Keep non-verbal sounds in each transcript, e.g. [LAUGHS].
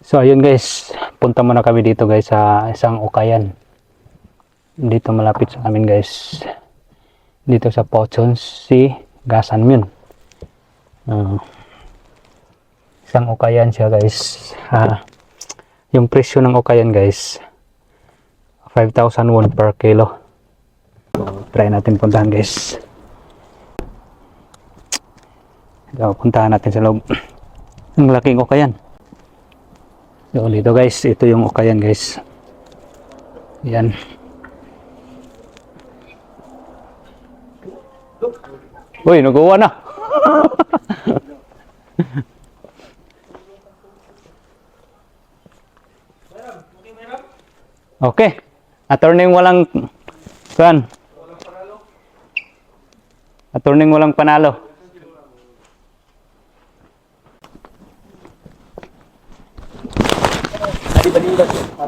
So ayun guys, punta muna kami dito guys sa isang ukayan. Dito malapit sa amin guys. Dito sa Pochon si Gasanmyun. Uh, isang ukayan siya guys. Ah, yung presyo ng ukayan guys 5,000 won per kilo. So, try natin puntahan guys. So, puntahan natin sa loob. [CLEARS THROAT] Ang laking ukayan. So, dito guys, ito yung ukayan guys. Yan. Uy, nagawa na. [LAUGHS] okay. Attorney walang kan. Attorney walang panalo.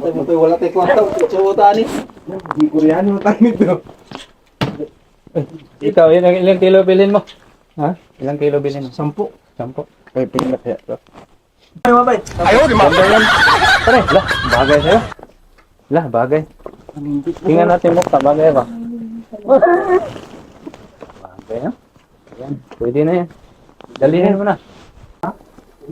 Ate mo to wala tay kwarta, chuta ni. Di Koreano tayo nito. Ikaw, ilang, ilang kilo bilhin mo? Ha? Ilang kilo bilhin mo? Sampu. Sampo. Kay pingat ya. Ay, mabay. Ganda yan. Pare, lah, bagay sa'yo. Lah, bagay. Tingnan natin mukha, bagay ba? Bagay ha? Yan, pwede na yan. Dalhin mo na.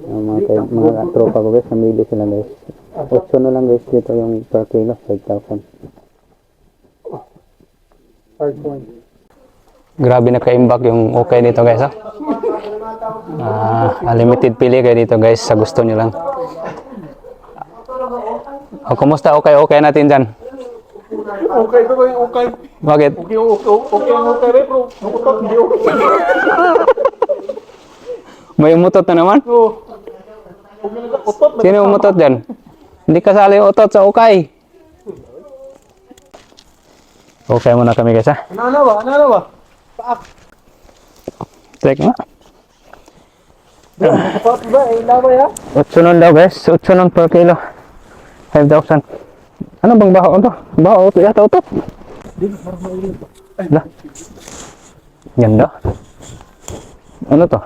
Ang mga, mga tropa ko guys, namili sila guys. 8 na lang guys dito yung per kilo, 5,000. Grabe na kaimbak yung okay dito guys ha. Ah, unlimited pili kayo dito guys sa gusto nyo lang. O, kumusta? Okay, okay natin dyan. Okay to yung okay. Bakit? Okay, okay, okay, okay bro. Nakutot hindi okay. May umutot na naman? Na utot. Sino umutot dyan? Hindi kasali yung utot sa okay. Okay muna kami guys ha. Ano na ba? Ano ba? Paak. Check nga. Paak ba? Eh, labay ha? 8 nun daw guys. 8 nun per kilo. 5,000. Ano bang baho to? Baho ito yata ito. Lah. Ganda. Ano to?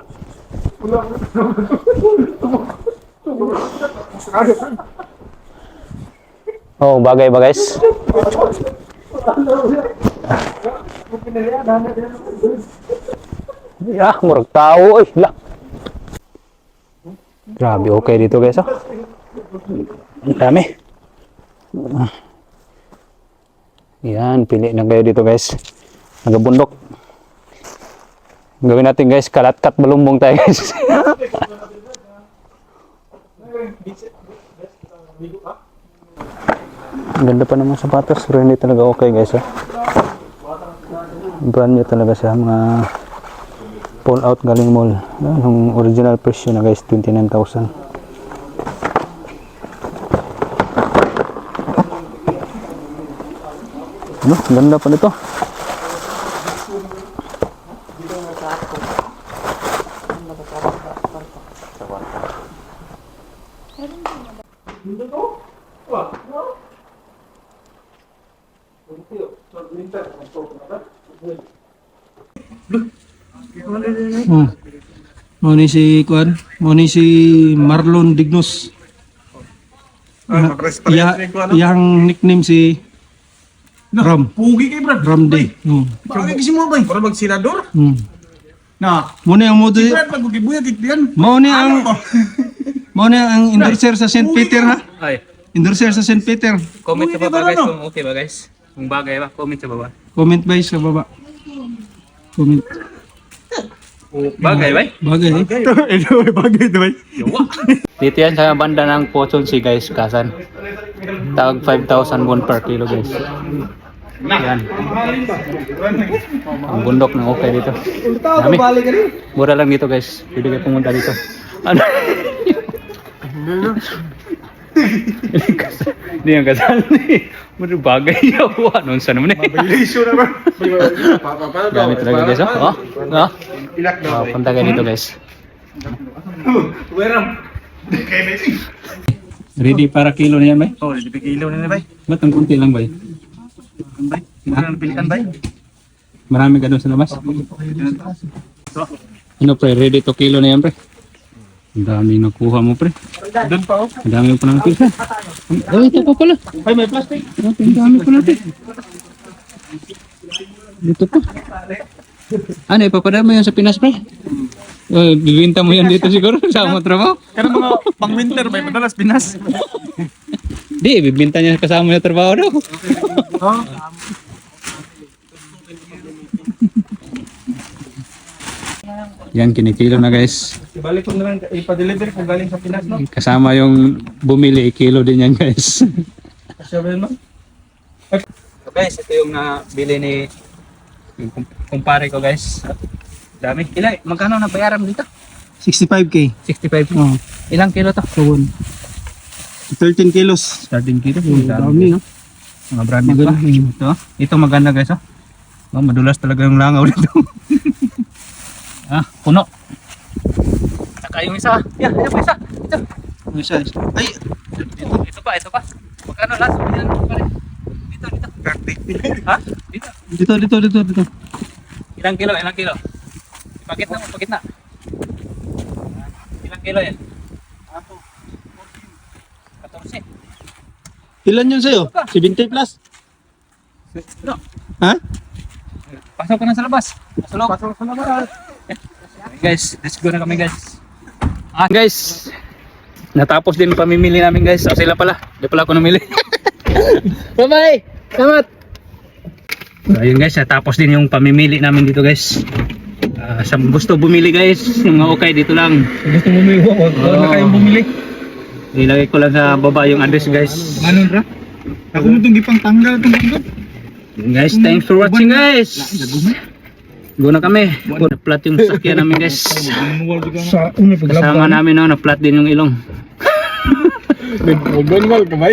[LAUGHS] Oh, bagay ba guys? Ya, murag tao oy. Lah. Grabe, okay dito guys oh. Ang dami. Yan, pili na kayo dito guys. Nagabundok. Gawin natin guys, kalat-kat balumbong tayo guys. [LAUGHS] Ganda pa naman sapatos, pero hindi talaga okay guys. Oh. Brand new talaga siya, mga pull out galing mall. Yan, yung original presyo na guys, 29,000. Ano, ganda pa nito. Hmm. Mo ni si Kuan, mo ni si Marlon Dignos. Ah, Ya, yang nickname si Ram, Pugi kay Brad. Ram Day. Hmm. Bakit kasi mo ba? Para mag-senador? Hmm. Na. Mo ni ang mo di, Brad, magbugibuya titian. mo ni ang mo [LAUGHS] ni ang endorser sa St. Peter ha. Ay, Endorser sa St. Peter. comment sa baba, guys, kung okay ba guys? Kung bagay ba, comment sa baba. Comment ba sa baba? Comment. Bagay ba? Bagay. Ito may bagay [LAUGHS] ito, bay. Dito yan sa banda ng Pochon si guys, kasan. Tawag 5,000 won per kilo guys. Yan. Ang bundok ng okay dito. Dami. Mura lang dito guys. Pwede kayo pumunta dito. Ano? Hindi yung kasal ni. Mura bagay yaw. Anong sa naman eh. Ilisyo na ba? Dami talaga guys. Oh, oh. oh. Ilak na. Oh, punta kayo dito guys. [LAUGHS] Weram. Ready para kilo na yan, bay? Oh, di kilo na bay. Ba't ang kunti lang, bay? Bay. Mura na pilihan bay. Marami ka doon sa labas? Ano pre, ready to kilo na yan pre? Ang daming nakuha mo, pre. Doon pa oh. Ang dami mo pa ng pizza. Oh, ito pa pala. Ay, may plastic. Oh, ang dami pala, pre. Dito pa. Ano, ipapadama yan sa Pinas, pre? Oh, bibinta mo yan dito siguro sa mo trabaho. Pero mga pang winter, may madalas Pinas. Di, bibinta niya kasama niya trabaho daw. Yan, kinikilo na guys. Ibalik ko na lang, ipa-deliver kung galing sa Pinas, no? Kasama yung bumili, kilo din yan guys. Kasi ba yun, So guys, ito yung nabili ni yung kum- kumpare ko guys. Dami. Ilan? Magkano na bayaran mo dito? 65k. 65. Oh, Ilang kilo to? kawon. 13 kilos. 13 kilo. Oh, dami, no? Mga brand new pa. Maganda. Ito. Ito maganda guys. Oh. Oh, madulas talaga yung langaw dito. [LAUGHS] ah, puno. Saka yung isa. Yan, yan pa isa. Ito. Ano siya? Ay, Ito, ito pa, ito pa. Magkano last? Yan. Dito, dito. ha? Dito. dito, dito, dito, dito. Ilang kilo? Ilang kilo? Pakit na mo, pakit na. Ilang kilo yan? 14. Ilan yun sa'yo? 70 plus? No. Ha? Pasok ka na sa labas. Sa loob. Pasok sa labas. guys, let's go na kami guys. Ah, guys. Natapos din pamimili namin guys. O sila pala. Hindi pala ako namili. [LAUGHS] Bye-bye. Salamat. So, ayun guys, natapos din yung pamimili namin dito guys. Ah, sa gusto bumili guys, yung mga okay dito lang. Gusto mo may huwag, huwag na kayong bumili. Ilagay ko lang sa baba yung address guys. Manon ra? Ako mo itong gipang tanggal itong. Guys, thanks for watching guys. Go na kami. Na-flat yung sakyan namin guys. Sa una Kasama namin no, na-flat din yung ilong. Nag-gonwal ka ba?